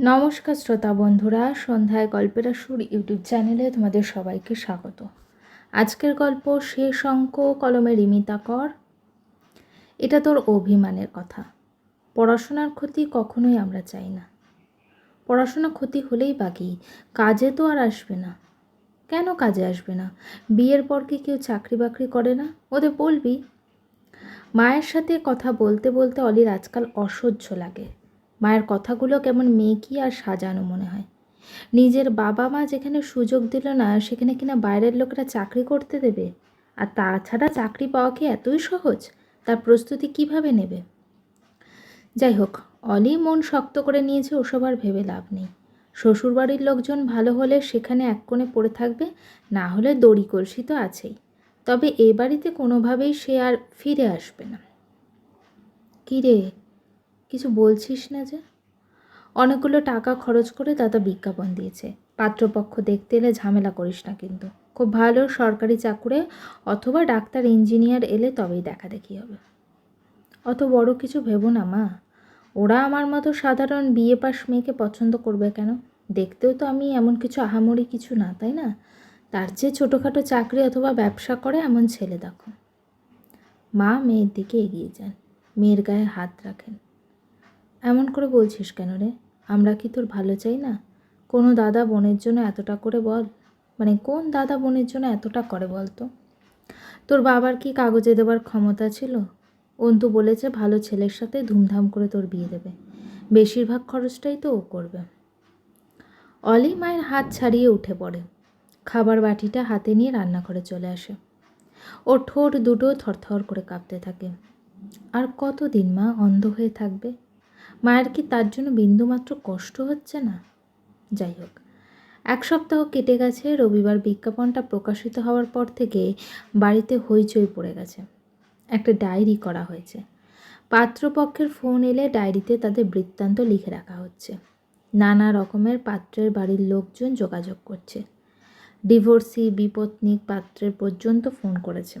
নমস্কার শ্রোতা বন্ধুরা, সন্ধ্যায় গল্পের সুর ইউটিউব চ্যানেলে তোমাদের সবাইকে স্বাগত। আজকের গল্প শেষ অঙ্ক কলমে রিমিতা কর। এটা তোর অভিমানের কথা। পড়াশোনার ক্ষতি কখনোই আমরা চাই না। পড়াশোনা ক্ষতি হলেই বাকি কাজে তো আর আসবে না। কেন কাজে আসবে না? বিয়ের পর কি কেউ চাকরি বাকরি করে না? ওদের বলবি? মায়ের সাথে কথা বলতে বলতে অলির আজকাল অসহ্য লাগে। মায়ের কথাগুলো কেমন মেকি আর সাজানো মনে হয়। নিজের বাবা মা যেখানে সুযোগ দিল না, সেখানে কিনা বাইরের লোকেরা চাকরি করতে দেবে? আর তাছাড়া চাকরি পাওয়া কি এতই সহজ? তার প্রস্তুতি কীভাবে নেবে? যাই হোক, অলি মন শক্ত করে নিয়েছে, ওসব আর ভেবে লাভ নেই। শ্বশুরবাড়ির লোকজন ভালো হলে সেখানে এক কোণে পড়ে থাকবে, না হলে দড়ি কলসি তো আছেই। তবে এ বাড়িতে কোনোভাবেই সে আর ফিরে আসবে না। কী রে? কিছু বলছিস না যে? অনেকগুলো টাকা খরচ করে দাদা বিজ্ঞাপন দিয়েছে। পাত্রপক্ষ দেখতে এলে ঝামেলা করিস না কিন্তু। খুব ভালো সরকারি চাকুরে অথবা ডাক্তার, ইঞ্জিনিয়ার এলে তবেই দেখা দেখি হবে। অত বড় কিছু ভেবো না, মা। ওরা আমার মতো সাধারণ বিয়ে পাশ মেয়েকে পছন্দ করবে কেন? দেখতেও তো আমি এমন কিছু আহামরি কিছু না, তাই না? তার চেয়ে ছোটোখাটো চাকরি অথবা ব্যবসা করে এমন ছেলে দেখো। মা মেয়ের দিকে এগিয়ে যান। মেয়ের গায়ে হাত রাখেন। এমন করে বলছিস কেন রে? আমরা কি তোর ভালো চাই না? কোনো দাদা বোনের জন্য এতটা করে বল? মানে কোন দাদা বোনের জন্য এতটা করে বল তো? তোর বাবার কি কাগজে দেবার ক্ষমতা ছিল? অন্তু বলেছে ভালো ছেলের সাথে ধুমধাম করে তোর বিয়ে দেবে। বেশিরভাগ খরচটাই তো ও করবে। অলি মায়ের হাত ছাড়িয়ে উঠে পড়ে। খাবার বাটিটা হাতে নিয়ে রান্নাঘরে চলে আসে। ওর ঠোঁট দুটো থরথর করে কাঁপতে থাকে। আর কতদিন মা অন্ধ হয়ে থাকবে? মায়ের কি তার জন্য বিন্দুমাত্র কষ্ট হচ্ছে না? যাই হোক, এক সপ্তাহ কেটে গেছে, রবিবার বিজ্ঞাপনটা প্রকাশিত হওয়ার পর থেকে বাড়িতে হইচই পড়ে গেছে। একটা ডায়েরি করা হয়েছে। পাত্রপক্ষের ফোন এলে ডায়েরিতে তাদের বৃত্তান্ত লিখে রাখা হচ্ছে। নানা রকমের পাত্রের বাড়ির লোকজন যোগাযোগ করছে। ডিভোর্সি বিপত্নিক পাত্রের পর্যন্ত ফোন করেছে।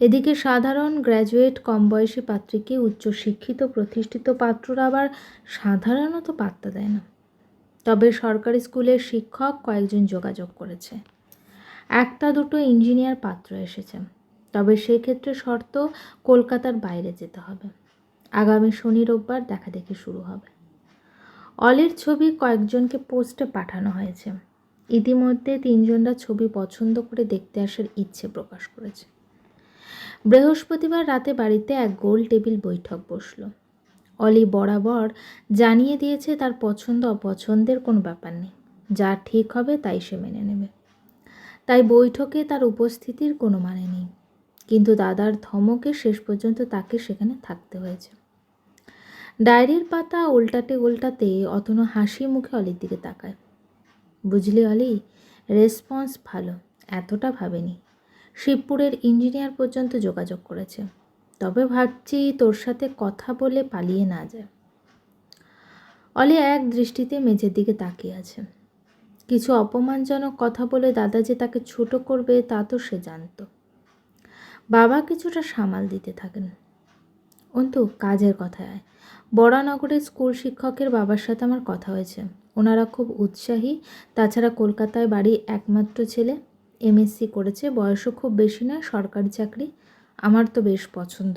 এদিকে সাধারণ গ্র্যাজুয়েট কম বয়সী পাত্রীকে উচ্চশিক্ষিত প্রতিষ্ঠিত পাত্ররা আবার সাধারণত পাত্তা দেয় না। তবে সরকারি স্কুলের শিক্ষক কয়েকজন যোগাযোগ করেছে। একটা দুটো ইঞ্জিনিয়ার পাত্র এসেছে। তবে সেক্ষেত্রে শর্ত, কলকাতার বাইরে যেতে হবে। আগামী শনি রোববার দেখা দেখি শুরু হবে। অলির ছবি কয়েকজনকে পোস্টে পাঠানো হয়েছে। ইতিমধ্যে তিনজনরা ছবি পছন্দ করে দেখতে আসার ইচ্ছে প্রকাশ করেছে। বৃহস্পতিবার রাতে বাড়িতে এক গোল টেবিল বৈঠক বসল। অলি বরাবর জানিয়ে দিয়েছে তার পছন্দ অপছন্দের কোনো ব্যাপার নেই। যা ঠিক হবে তাই সে মেনে নেবে। তাই বৈঠকে তার উপস্থিতির কোনো মানে নেই। কিন্তু দাদার ধমকে শেষ পর্যন্ত তাকে সেখানে থাকতে হয়েছে। ডায়েরির পাতা উল্টাতে উল্টাতে অতনু হাসি মুখে অলির দিকে তাকায়। বুঝলি অলি রেসপন্স ভালো, এতটা ভাবেনি। শিবপুরের ইঞ্জিনিয়ার পর্যন্ত যোগাযোগ করেছে। তবে ভাবছি তোর সাথে কথা বলে পালিয়ে না যায়। অলি এক দৃষ্টিতে মেঝের দিকে তাকিয়ে আছে। কিছু অপমানজনক কথা বলে দাদা যে তাকে ছোট করবে, তা তো সে জানত। বাবা কিছুটা সামাল দিতে থাকেন। অন্তু, কাজের কথায় বড়ানগরের স্কুল শিক্ষকের বাবার সাথে আমার কথা হয়েছে। ওনারা খুব উৎসাহী। তাছাড়া কলকাতায় বাড়ি একমাত্র ছেলে। এমএসসি করেছে, বয়সও খুব বেশি নয় সরকারি চাকরি আমার তো বেশ পছন্দ।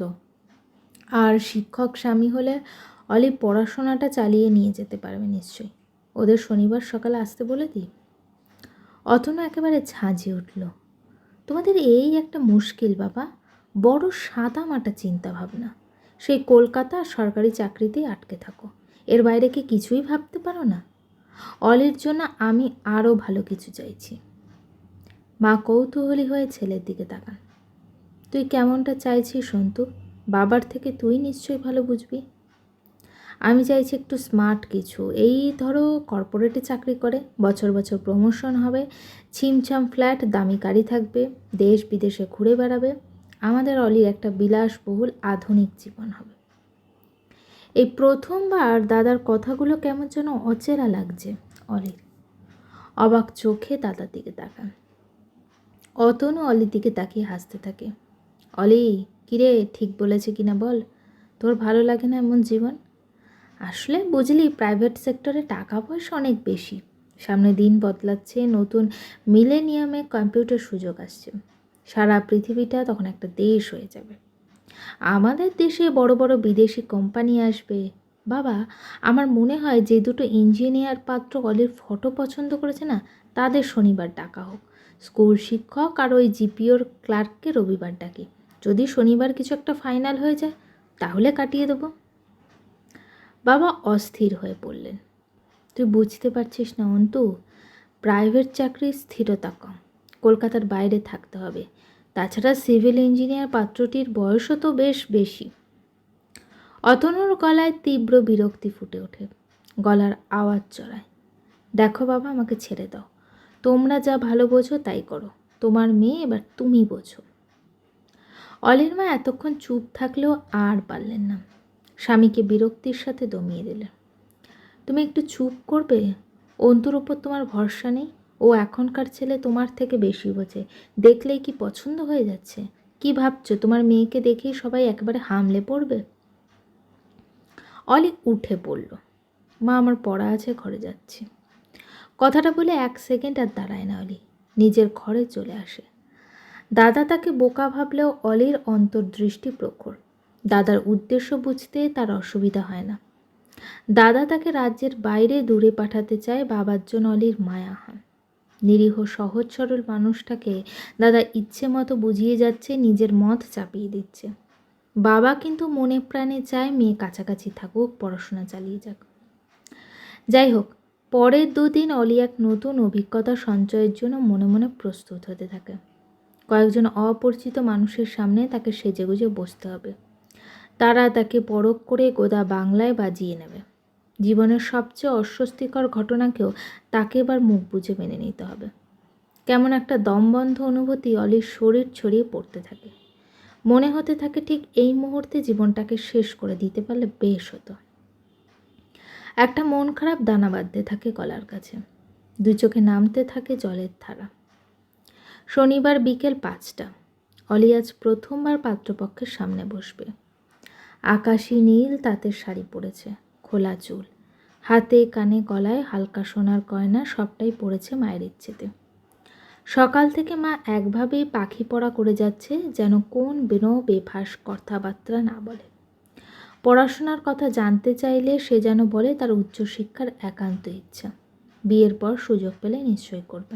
আর শিক্ষক স্বামী হলে অলি পড়াশোনাটা চালিয়ে নিয়ে যেতে পারবে নিশ্চয়ই। ওদের শনিবার সকালে আসতে বলে দিই। অতনু একেবারে ঝাঁঝে উঠল। তোমাদের এই একটা মুশকিল বাবা, বড় সাদা মাটা চিন্তা ভাবনা। সেই কলকাতা আর সরকারি চাকরিতেই আটকে থাকো। এর বাইরে কি কিছুই ভাবতে পারো না? অলির জন্য আমি আরও ভালো কিছু চাইছি। মা কৌতূহলী হয়ে ছেলের দিকে তাকান। তুই কেমনটা চাইছিস সন্তু? বাবার থেকে তুই নিশ্চয়ই ভালো বুঝবি? আমি চাইছি একটু স্মার্ট কিছু। এই ধরো কর্পোরেটে চাকরি করে, বছর বছর প্রমোশন হবে, ছিমছাম ফ্ল্যাট, দামি গাড়ি থাকবে, দেশ বিদেশে ঘুরে বেড়াবে। আমাদের অলির একটা বিলাসবহুল আধুনিক জীবন হবে। এই প্রথমবার দাদার কথাগুলো কেমন যেন অচেনা লাগছে অলির। অবাক চোখে দাদার দিকে তাকান। অতনু অলির দিকে তাকিয়ে হাসতে থাকে। অলি, কিরে, ঠিক বলেছে কিনা বল? তোর ভালো লাগে না এমন জীবন? আসলে বুঝলি প্রাইভেট সেক্টরে টাকা পয়সা অনেক বেশি। সামনে দিন বদলাচ্ছে, নতুন মিলেনিয়ামে কম্পিউটার সুযোগ আসছে। সারা পৃথিবীটা তখন একটা দেশ হয়ে যাবে। আমাদের দেশে বড় বড় বিদেশি কোম্পানি আসবে। বাবা, আমার মনে হয় যে দুটো ইঞ্জিনিয়ার পাত্র অলির ফটো পছন্দ করেছে না, তাদের শনিবার ডাকা হোক। স্কুল শিক্ষক আর ওই জিপিওর ক্লার্ককে রবিবার ডাকি যদি শনিবার কিছু একটা ফাইনাল হয়ে যায়, তাহলে কাটিয়ে দেবো। বাবা অস্থির হয়ে পড়লেন। তুই বুঝতে পারছিস না অন্তু, প্রাইভেট চাকরির স্থিরতা কম। কলকাতার বাইরে থাকতে হবে। তাছাড়া সিভিল ইঞ্জিনিয়ার পাত্রটির বয়সও তো বেশ বেশি। অতনুর গলায় তীব্র বিরক্তি ফুটে ওঠে। গলার আওয়াজ চড়ায়। দেখো বাবা, আমাকে ছেড়ে দাও। তোমরা যা ভালো বোঝো তাই করো। তোমার মেয়ে এবার তুমি বোঝো। অলির মা এতক্ষণ চুপ থাকলেও আর পারলেন না। স্বামীকে বিরক্তির সাথে দমিয়ে দিলেন। তুমি একটু চুপ করবে? অন্তুর ওপর তোমার ভরসা নেই? ও এখনকার ছেলে তোমার থেকে বেশি বোঝে। দেখলেই কি পছন্দ হয়ে যাচ্ছে? কি ভাবছ, তোমার মেয়েকে দেখেই সবাই একেবারে হামলে পড়বে? অলি উঠে পড়ল। মা আমার পড়া আছে, ঘরে যাচ্ছি। কথাটা বলে এক সেকেন্ড আর দাঁড়ায় না অলি। নিজের ঘরে চলে আসে। দাদা তাকে বোকা ভাবলেও অলির অন্তর্দৃষ্টি প্রখর। দাদার উদ্দেশ্য বুঝতে তার অসুবিধা হয় না। দাদা তাকে রাজ্যের বাইরে দূরে পাঠাতে চায় বাবার জন্য অলির মায়া হন। নিরীহ, সহজ, সরল মানুষটাকে দাদা ইচ্ছে মতো বুঝিয়ে যাচ্ছে, নিজের মত চাপিয়ে দিচ্ছে। বাবা কিন্তু মনে প্রাণে চায় মেয়ে কাছাকাছি থাকুক, পড়াশোনা চালিয়ে যাক। যাই হোক পরের দুদিন অলি এক নতুন অভিজ্ঞতা সঞ্চয়ের জন্য মনে মনে প্রস্তুত হতে থাকে। কয়েকজন অপরিচিত মানুষের সামনে তাকে সেজেগুজে বসতে হবে। তারা তাকে পরখ করে গোদা বাংলায় বাজিয়ে নেবে। জীবনের সবচেয়ে অস্বস্তিকর ঘটনাকেও তাকে এবার মুখ বুঝে মেনে নিতে হবে। কেমন একটা দমবন্ধ অনুভূতি অলির শরীর ছড়িয়ে পড়তে থাকে। মনে হতে থাকে ঠিক এই মুহূর্তে জীবনটাকে শেষ করে দিতে পারলে বেশ হতো। একটা মন খারাপ দানা বাঁধতে থাকে গলার কাছে। দু চোখে নামতে থাকে জলের ধারা। শনিবার বিকেল পাঁচটা, অলি আজ প্রথমবার পাত্রপক্ষের সামনে বসবে। আকাশি নীল, তাঁতের শাড়ি পরেছে, খোলা চুল। হাতে কানে গলায় হালকা সোনার গয়না, সবটাই পড়েছে মায়ের ইচ্ছেতে। সকাল থেকে মা একভাবেই পাখি পড়া করে যাচ্ছে, যেন কোন বেনো বেফাস কথাবার্তা না বলে। পড়াশোনার কথা জানতে চাইলে সে যেন বলে তার উচ্চশিক্ষার একান্ত ইচ্ছা। বিয়ের পর সুযোগ পেলে নিশ্চয়ই করবে।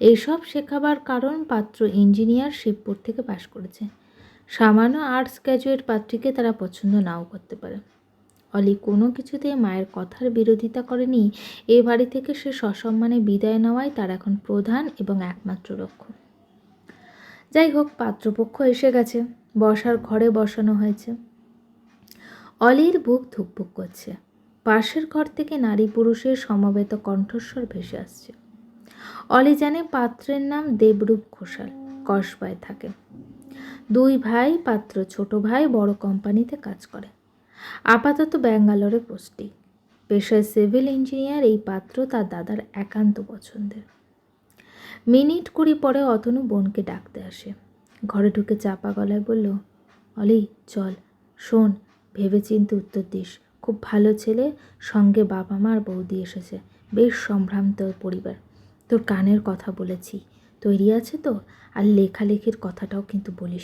এইসব শেখাবার কারণ পাত্র ইঞ্জিনিয়ার শিবপুর থেকে পাশ করেছে। সামান্য আর্টস গ্র্যাজুয়েট পাত্রীকে তারা পছন্দ নাও করতে পারে। অলি কোনো কিছুতে মায়ের কথার বিরোধিতা করেনি। এ বাড়ি থেকে সে সসম্মানে বিদায় নেওয়াই তার এখন প্রধান এবং একমাত্র লক্ষ্য। যাই হোক, পাত্রপক্ষ এসে গেছে। বসার ঘরে বসানো হয়েছে। অলির বুক ধুকপুক করছে। পাশের ঘর থেকে নারী পুরুষের সমবেত কণ্ঠস্বর ভেসে আসছে। অলি জানে পাত্রের নাম দেবরূপ ঘোষাল, কসবায় থাকে। দুই ভাই, পাত্র ছোট ভাই, বড় কোম্পানিতে কাজ করে। আপাতত ব্যাঙ্গালোরে পোস্টিং। পেশায় সিভিল ইঞ্জিনিয়ার, এই পাত্র তার দাদার একান্ত পছন্দের। মিনিট কুড়ি পরে অতনু বোনকে ডাকতে আসে। ঘরে ঢুকে চাপা গলায় বলল, অলি, চল, শোন ভেবে চিনতে উত্তর দিস। খুব ভালো ছেলে, সঙ্গে বাবা মার বৌদি এসেছে। বেশ সম্ভ্রান্ত পরিবার। তোর কানের কথা বলেছি। তৈরি আছে তো? আর লেখালেখির কথাটাও কিন্তু বলিস।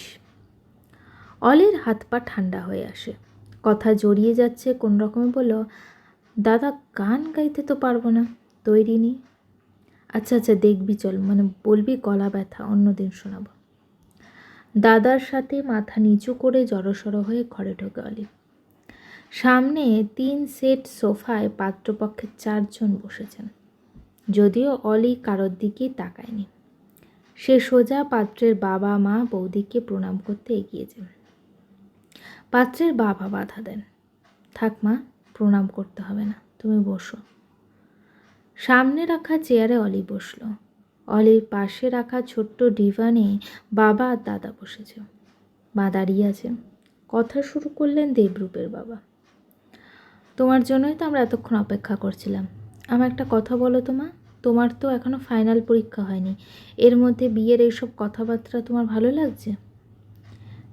অলের হাত পা ঠান্ডা হয়ে আসে। কথা জড়িয়ে যাচ্ছে কোন রকমে বলল, দাদা, গান গাইতে তো পারব না। তৈরি নি। আচ্ছা আচ্ছা দেখবি, চল। মানে বলবি, গলা ব্যথা, অন্যদিন শোনাবো। দাদার সাথে মাথা নিচু করে জড়সড় হয়ে ঘরে ঢোকে অলি। সামনে তিন সেট সোফায় পাত্রপক্ষের চারজন বসেছেন। যদিও অলি কারোর দিকেই তাকায়নি। সে সোজা পাত্রের বাবা মা বৌদিকে প্রণাম করতে এগিয়ে যান। পাত্রের বাবা বাধা দেন। থাক মা, প্রণাম করতে হবে না, তুমি বসো। সামনে রাখা চেয়ারে অলি বসল। অলির পাশে রাখা ছোট্ট ডিভানে বাবা আর দাদা বসেছে। মা দাঁড়িয়ে আছে কথা শুরু করলেন দেবরূপের বাবা। তোমার জন্যই তো আমরা এতক্ষণ অপেক্ষা করছিলাম। আমার একটা কথা বলো তো মা, তোমার তো এখনও ফাইনাল পরীক্ষা হয়নি। এর মধ্যে বিয়ের এইসব কথাবার্তা তোমার ভালো লাগছে?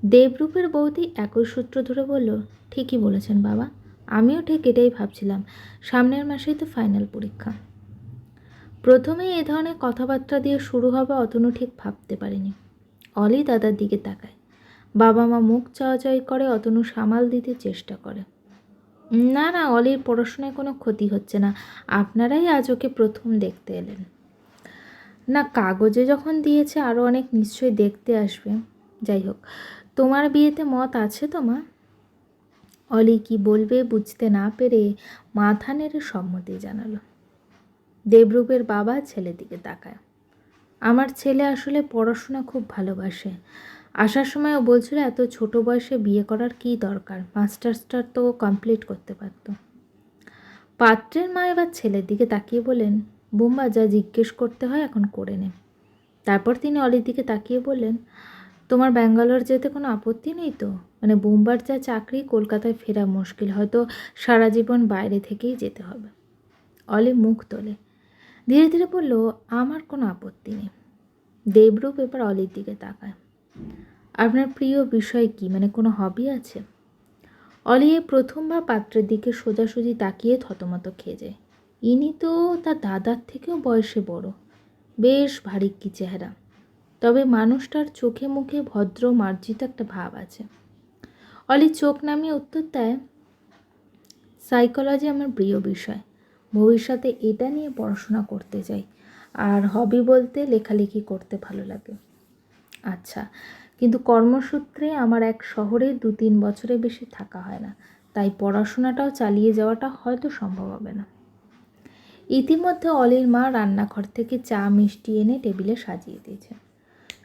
দেবরূপের বৌদি একই সূত্র ধরে বলল, ঠিকই বলেছেন বাবা। আমিও ঠিক এটাই ভাবছিলাম। সামনের মাসেই তো ফাইনাল পরীক্ষা। প্রথমেই এ ধরনের কথাবার্তা দিয়ে শুরু হবে অতনু ঠিক ভাবতে পারেনি। অলি দাদার দিকে তাকায়। বাবা মা মুখ চাওয়াচাই করে অতনু সামাল দিতে চেষ্টা করে। না না, অলির পড়াশোনায় কোনো ক্ষতি হচ্ছে না। আপনারাই আজ ওকে প্রথম দেখতে এলেন। না, কাগজে যখন দিয়েছে আরও অনেক নিশ্চয়ই দেখতে আসবে। যাই হোক, তোমার বিয়েতে মত আছে তো, মা? অলি কি বলবে বুঝতে না পেরে মাথা নেড়ে সম্মতি জানালো। দেবরূপের বাবা ছেলের দিকে তাকায়। আমার ছেলে আসলে পড়াশোনা খুব ভালোবাসে। আসার সময় ও বলছিল, এত ছোট বয়সে বিয়ে করার কী দরকার? মাস্টার্সটার তো কমপ্লিট করতে পারতো। পাত্রের মা এবার ছেলের দিকে তাকিয়ে বলেন বোম্বা যা জিজ্ঞেস করতে হয় এখন করে নে। তারপর তিনি অলির দিকে তাকিয়ে বললেন, তোমার ব্যাঙ্গালোর যেতে কোনো আপত্তি নেই তো? মানে বোম্বার যা চাকরি, কলকাতায় ফেরা মুশকিল। হয়তো সারা জীবন বাইরে থেকেই যেতে হবে। অলি মুখ তোলে। ধীরে ধীরে বলল, আমার কোনো আপত্তি নেই। দেবরূপ এবার অলির দিকে তাকায়। আপনার প্রিয় বিষয় কি? মানে কোনো হবি আছে? অলি প্রথমবার পাত্রের দিকে সোজাসুজি তাকিয়ে থতমত খেয়ে যায়। ইনি তো তার দাদার থেকেও বয়সে বড়। বেশ ভারী কি চেহারা। তবে মানুষটার চোখে মুখে ভদ্র মার্জিত একটা ভাব আছে। অলি চোখ নামিয়ে উত্তর দেয় সাইকোলজি আমার প্রিয় বিষয়। ভবিষ্যতে এটা নিয়ে পড়াশোনা করতে চাই। আর হবি বলতে লেখালেখি করতে ভালো লাগে। আচ্ছা কিন্তু কর্মসূত্রে আমার এক শহরে দু তিন বছরের বেশি থাকা হয় না, তাই পড়াশোনাটাও চালিয়ে যাওয়াটা হয়তো সম্ভব হবে না। ইতিমধ্যে অলির মা রান্নাঘর থেকে চা মিষ্টি এনে টেবিলে সাজিয়ে দিয়েছে।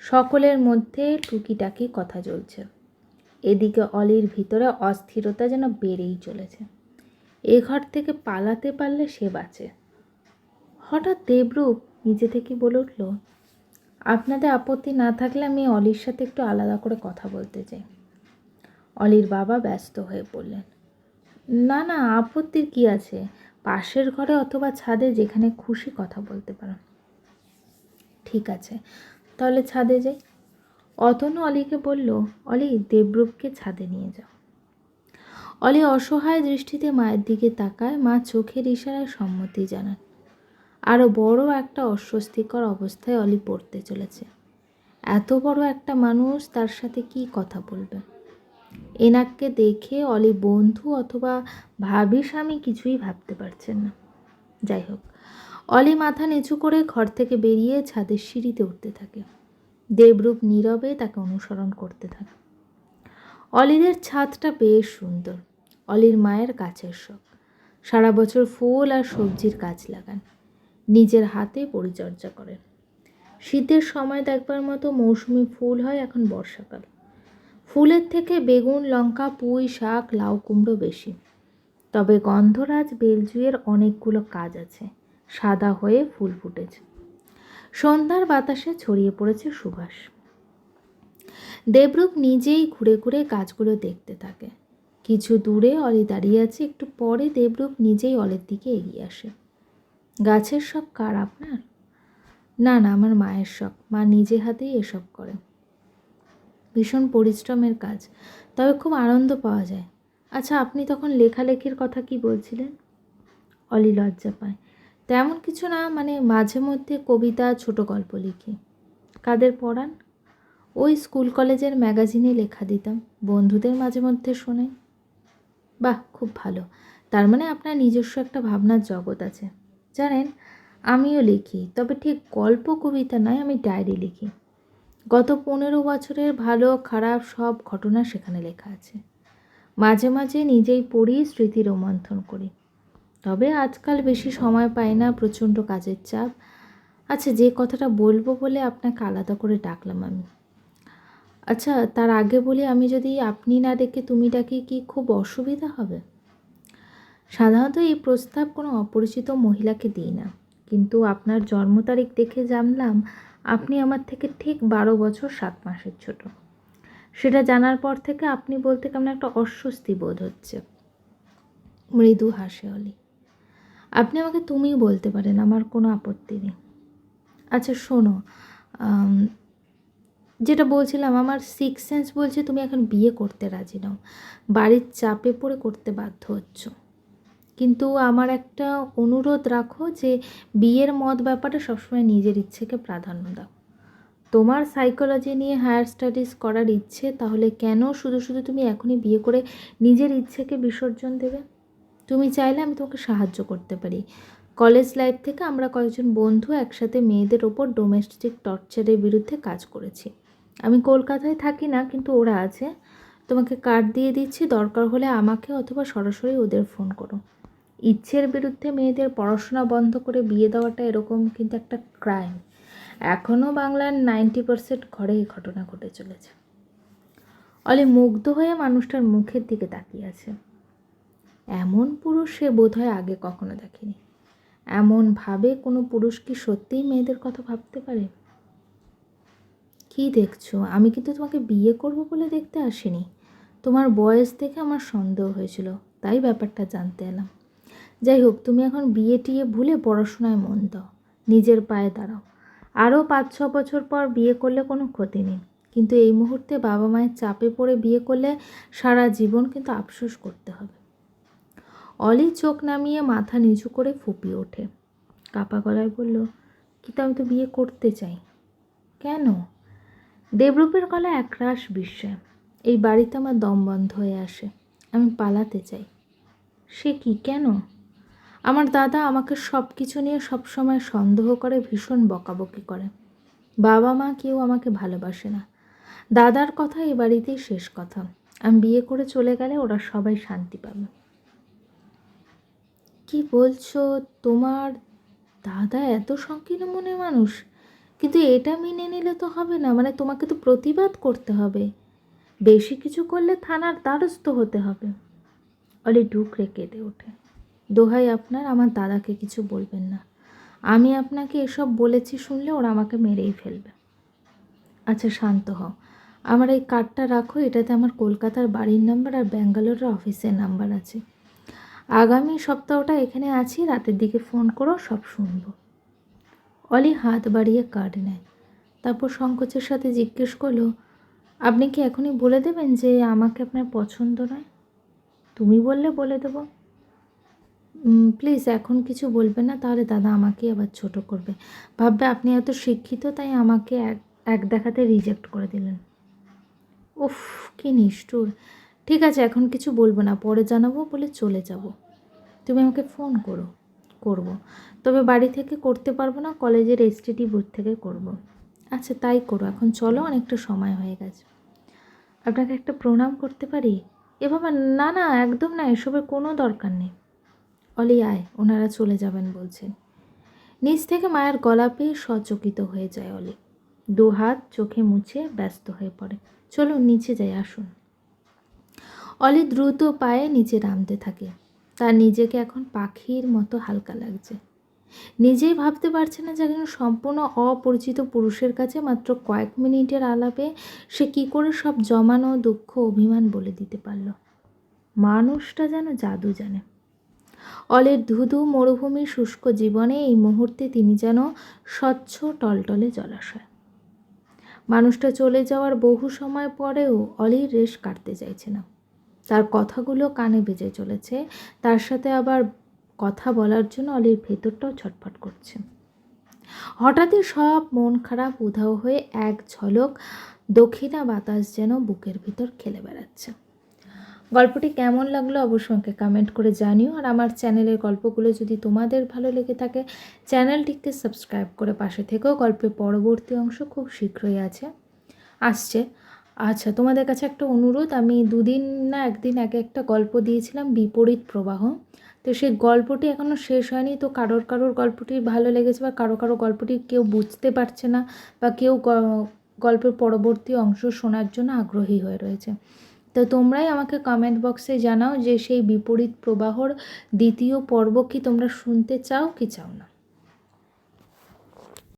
সকলের মধ্যে টুকিটাকি কথা চলছে। এদিকে অলির ভিতরে অস্থিরতা যেন বেড়েই চলেছে। এ ঘর থেকে পালাতে পারলে সে বাঁচে। হঠাৎ দেবরূপ নিজে থেকে বলে উঠল আপনাদের আপত্তি না থাকলে আমি অলির সাথে একটু আলাদা করে কথা বলতে চাই। অলির বাবা ব্যস্ত হয়ে পড়লেন। না না, আপত্তির কি আছে? পাশের ঘরে অথবা ছাদে যেখানে খুশি কথা বলতে পারেন ঠিক আছে, তাহলে ছাদে যাই। অতনু অলিকে বলল, অলি, দেবরূপকে ছাদে নিয়ে যাও। অলি অসহায় দৃষ্টিতে মায়ের দিকে তাকায়, মা চোখের ইশারায় সম্মতি জানান। আরও বড় একটা অস্বস্তিকর অবস্থায় অলি পড়তে চলেছে। এত বড় একটা মানুষ তার সাথে কি কথা বলবে? এনাককে দেখে অলি বন্ধু অথবা ভাবি স্বামী কিছুই ভাবতে পারছেন না। যাই হোক, অলি মাথা নিচু করে ঘর থেকে বেরিয়ে ছাদের সিঁড়িতে উঠতে থাকে। দেবরূপ নীরবে তাকে অনুসরণ করতে থাকে। অলিদের ছাদটা বেশ সুন্দর। অলির মায়ের গাছের শখ। সারা বছর ফুল আর সবজির গাছ লাগান। নিজের হাতে পরিচর্যা করেন। শীতের সময় দেখবার মতো মৌসুমি ফুল হয় এখন বর্ষাকাল। ফুলের থেকে বেগুন, লঙ্কা, পুঁই শাক, লাউ কুমড়ো বেশি। তবে গন্ধরাজ বেলজুয়ের অনেকগুলো কাজ আছে। সাদা হয়ে ফুল ফুটেছে। সন্ধ্যার বাতাসে ছড়িয়ে পড়েছে সুবাস দেবরূপ নিজেই ঘুরে ঘুরে গাছগুলো দেখতে থাকে। কিছু দূরে অলি দাঁড়িয়ে আছে, একটু পরে দেবরূপ নিজেই অলের দিকে এগিয়ে আসে। গাছের শখ কার আপনার? না না, আমার মায়ের শখ মা নিজে হাতেই এসব করে। ভীষণ পরিশ্রমের কাজ। তবে খুব আনন্দ পাওয়া যায়। আচ্ছা আপনি তখন লেখালেখির কথা কি বলছিলেন? অলি লজ্জা পায়। তেমন কিছু না মানে মাঝে মধ্যে কবিতা, ছোট গল্প লিখি। কাদের পড়ান? ওই স্কুল কলেজের ম্যাগাজিনে লেখা দিতাম। বন্ধুদের মাঝে মধ্যে শোনাই। বাহ, খুব ভালো। তার মানে আপনার নিজস্ব একটা ভাবনার জগৎ আছে। জানেন, আমিও লিখি, তবে ঠিক গল্প কবিতা নয়, আমি ডায়েরি লিখি। গত পনেরো বছরের ভালো খারাপ সব ঘটনা সেখানে লেখা আছে। মাঝে মাঝে নিজেই পড়ি, স্মৃতি রোমন্থন করি। তবে আজকাল বেশি সময় পাই না, প্রচণ্ড কাজের চাপ। আচ্ছা যে কথাটা বলব বলে আপনাকে আলাদা করে ডাকলাম আমি। আচ্ছা তার আগে বলি, আমি যদি আপনি না দেখে তুমি ডাকি কি খুব অসুবিধা হবে? সাধারণত এই প্রস্তাব কোনো অপরিচিত মহিলাকে দিই না। কিন্তু আপনার জন্ম তারিখ দেখে জানলাম, আপনি আমার থেকে ঠিক বারো বছর সাত মাসের ছোট। সেটা জানার পর থেকে আপনি বলতে কেমন একটা অস্বস্তি বোধ হচ্ছে। মৃদু হাসে অলি। আপনি আমাকে তুমিই বলতে পারেন, আমার কোনো আপত্তি নেই। আচ্ছা শোনো যেটা বলছিলাম, আমার সিক্স সেন্স বলছে তুমি এখন বিয়ে করতে রাজি নাও। বাড়ির চাপে পড়ে করতে বাধ্য হচ্ছ। কিন্তু আমার একটা অনুরোধ রাখো যে বিয়ের মত ব্যাপারে সবসময় নিজের ইচ্ছেকে প্রাধান্য দাও। তোমার সাইকোলজি নিয়ে হায়ার স্টাডিজ করার ইচ্ছে, তাহলে কেন শুধু শুধু তুমি এখনই বিয়ে করে নিজের ইচ্ছেকে বিসর্জন দেবে? তুমি চাইলে আমি তোমাকে সাহায্য করতে পারি। কলেজ লাইফ থেকে আমরা কয়েকজন বন্ধু একসাথে মেয়েদের ওপর ডোমেস্টিক টর্চারের বিরুদ্ধে কাজ করেছি। আমি কলকাতায় থাকি না, কিন্তু ওরা আছে। তোমাকে কার্ড দিয়ে দিচ্ছি, দরকার হলে আমাকে অথবা সরাসরি ওদের ফোন করো। ইচ্ছের বিরুদ্ধে মেয়েদের পড়াশোনা বন্ধ করে বিয়ে দেওয়াটা এরকম কিন্তু একটা ক্রাইম এখনও বাংলার নাইনটি পার্সেন্ট ঘরে এই ঘটনা ঘটে চলেছে। অলি মুগ্ধ হয়ে মানুষটার মুখের দিকে তাকিয়ে আছে। এমন পুরুষ সে বোধহয় আগে কখনো দেখেনি। এমনভাবে কোনো পুরুষ কি সত্যিই মেয়েদের কথা ভাবতে পারে? কি দেখছ? আমি কিন্তু তোমাকে বিয়ে করব বলে দেখতে আসিনি। তোমার বয়স দেখে আমার সন্দেহ হয়েছিল, তাই ব্যাপারটা জানতে এলাম। যাই হোক তুমি এখন বিয়ে টিয়ে ভুলে পড়াশোনায় মন দাও। নিজের পায়ে দাঁড়াও। আরও পাঁচ, ছ বছর পর বিয়ে করলে কোনো ক্ষতি নেই। কিন্তু এই মুহূর্তে বাবা মায়ের চাপে পড়ে বিয়ে করলে সারা জীবন কিন্তু আফসোস করতে হবে। অলি চোখ নামিয়ে মাথা নিচু করে ফুপিয়ে ওঠে। কাপা গলায় বলল কিন্তু আমি তো বিয়ে করতে চাই। কেন? দেবরূপের গলায় একরাশ বিস্ময়। এই বাড়িতে আমার দম বন্ধ হয়ে আসে। আমি পালাতে চাই। সে কি? কেন? আমার দাদা আমাকে সব কিছু নিয়ে সবসময় সন্দেহ করে, ভীষণ বকাবকি করে। বাবা মা কেউ আমাকে ভালোবাসে না। দাদার কথা এ বাড়িতেই শেষ কথা। আমি বিয়ে করে চলে গেলে ওরা সবাই শান্তি পাবে। কি বলছো? তোমার দাদা এত সংকীর্ণ মনে মানুষ। কিন্তু এটা মেনে নিলে তো হবে না। মানে তোমাকে তো প্রতিবাদ করতে হবে। বেশি কিছু করলে থানার দ্বারস্থ হতে হবে। অলি ডুকরে কেঁদে ওঠে। দোহাই আপনার, আমার দাদাকে কিছু বলবেন না। আমি আপনাকে এসব বলেছি শুনলে ওরা আমাকে মেরেই ফেলবে। আচ্ছা শান্ত হও। আমার এই কার্ডটা রাখো, এটাতে আমার কলকাতার বাড়ির নাম্বার আর ব্যাঙ্গালোরের অফিসের নাম্বার আছে। আগামী সপ্তাহটা এখানে আছি, রাতের দিকে ফোন করো, সব শুনব। অলি হাত বাড়িয়ে কার্ড নেয়। তারপর সংকোচের সাথে জিজ্ঞেস করল, আপনি কি এখনই বলে দেবেন যে আমাকে আপনার পছন্দ নয়? তুমি বললে বলে দেবো। প্লিজ এখন কিছু বলবেন না, তাহলে দাদা আমাকেই আবার ছোট করবে। ভাববে আপনি এত শিক্ষিত, তাই আমাকে এক এক দেখাতে রিজেক্ট করে দিলেন। উফ, কি নিষ্ঠুর। ঠিক আছে, এখন কিছু বলব না, পরে জানাব, বলে চলে যাব। তুমি আমাকে ফোন করো, করব। তবে বাড়ি থেকে করতে পারব না, কলেজের এসটিডি বুথ থেকে করব। আচ্ছা তাই করো, এখন চলো, অনেকটা সময় হয়ে গেছে। আপনাকে একটা প্রণাম করতে পারি? এভাবে না না, একদম না, এসবের কোনো দরকার নেই। অলি আয়, ওনারা চলে যাবেন বলছেন নিচ থেকে মায়ের গলা পেয়ে সচকিত হয়ে যায় অলি। দু হাত চোখে মুছে ব্যস্ত হয়ে পড়ে। চলুন নিচে যাই, আসুন। অলি দ্রুত পায়ে নিচে নামতে থাকে। তার নিজেকে এখন পাখির মতো হালকা লাগছে। নিজেই ভাবতে পারছে না যে সম্পূর্ণ অপরিচিত পুরুষের কাছে মাত্র কয়েক মিনিটের আলাপে সে কি করে সব জমানো দুঃখ, অভিমান বলে দিতে পারল। মানুষটা যেন জাদু জানে। অলের ধুধু মরুভূমির শুষ্ক জীবনে এই মুহূর্তে তিনি যেন স্বচ্ছ টলটলে জলাশয়। মানুষটা চলে যাওয়ার বহু সময় পরেও অলির রেশ কাটতে চাইছে না। তার কথাগুলো কানে বেজে চলেছে, তার সাথে আবার কথা বলার জন্য অলির ভেতরটাও ছটফট করছে। হঠাৎই সব মন খারাপ উধাও হয়ে এক ঝলক দক্ষিণা বাতাস যেন বুকের ভিতর খেলে বেড়াচ্ছে। গল্পটি কেমন লাগল অবশ্যই আমাকে কমেন্ট করে জানিও। আর আমার চ্যানেলের গল্পগুলো যদি তোমাদের ভালো লেগে থাকে চ্যানেলটিকে সাবস্ক্রাইব করে পাশে থেকেও গল্পের পরবর্তী অংশ খুব শীঘ্রই আছে, আসছে। আচ্ছা তোমাদের কাছে একটা অনুরোধ, আমি দুদিন না একদিন আগে একটা গল্প দিয়েছিলাম, বিপরীত প্রবাহ। তো সেই গল্পটি এখনও শেষ হয়নি, তো কারোর কারোর গল্পটি ভালো লেগেছে বা কারও কারও গল্পটি কেউ বুঝতে পারছে না বা কেউ গল্পের পরবর্তী অংশ শোনার জন্য আগ্রহী হয়ে রয়েছে। তো তোমরাই আমাকে কমেন্ট বক্সে জানাও যে সেই বিপরীত প্রবাহর দ্বিতীয় পর্ব কি তোমরা শুনতে চাও, কি চাও না।